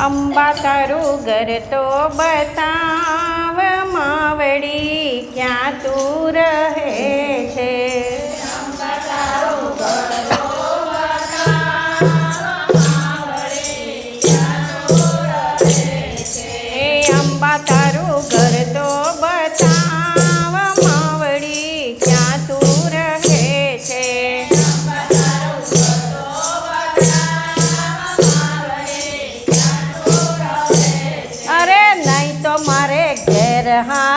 અંબા તારું ઘર તો બતાવ માવડી ક્યાં તું રહે છે?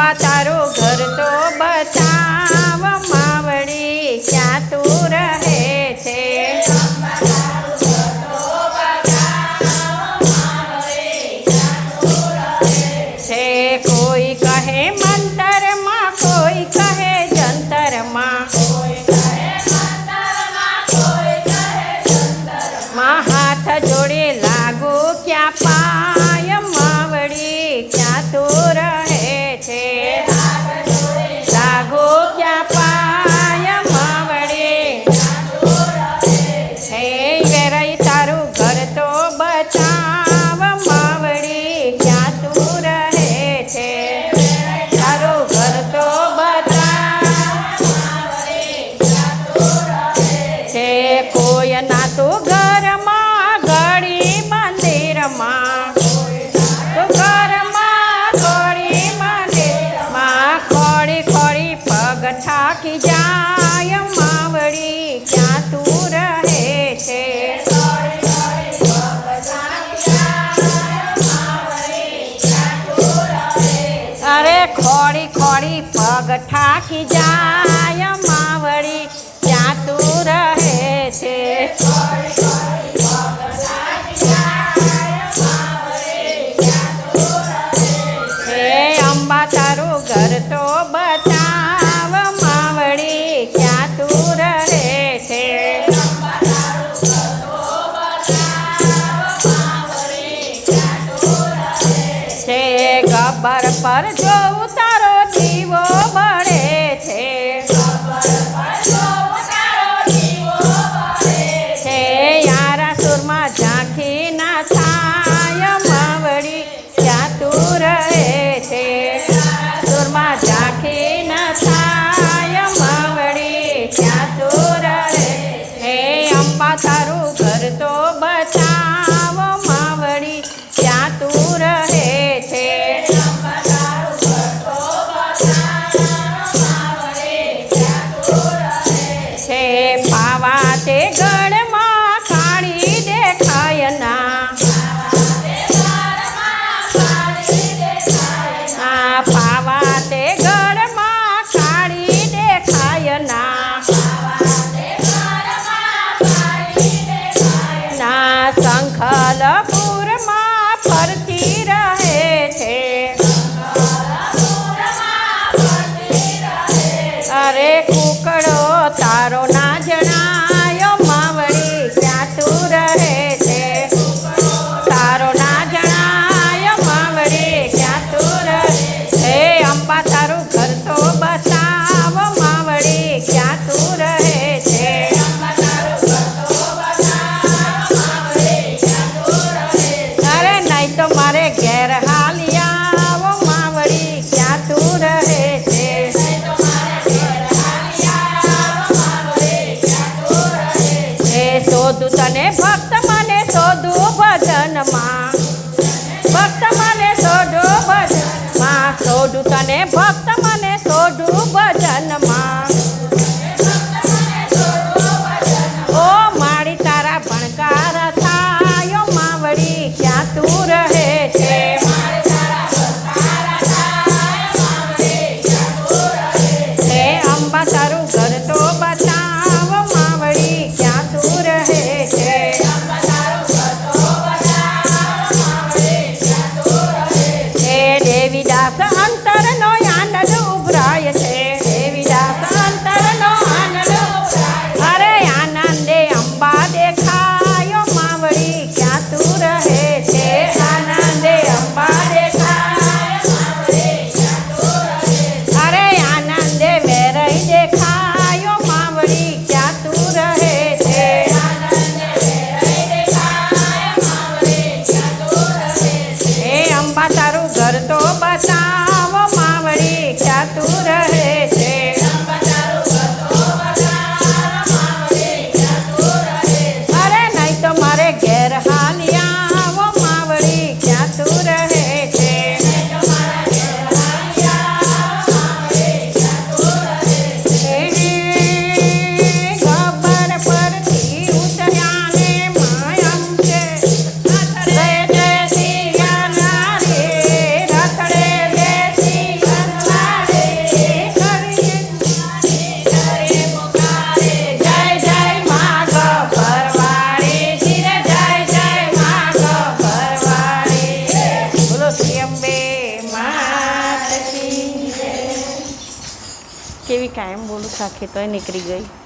અંબા તારો ઘર તો બતાવ માવડી ક્યાં તું રહે છે? કોઈ કહે મંતરમાં, કોઈ કહે જંતરમાં. માં હાથ જોડે લાગુ ક્યાં પાય થાકી જાય માવડી, ક્યાં તું રહે છે? અરે ખોડી ખોડી પગ થાકી જાય માવડી રહે છે? હે અંબા તારું ઘર તો બતાવ. પર જો ઉતારો દીવો બળે છે. છે યારા સુરમાં ઝાંખી ના માવડી રહે છે. સુરમાં ઝાંખી ના માવડી ચાતુર હે અંબા તારું ઘર તો બચાવ Stop, stop. માત કી કાયમ બોલું સાખી તોય નીકળી ગઈ.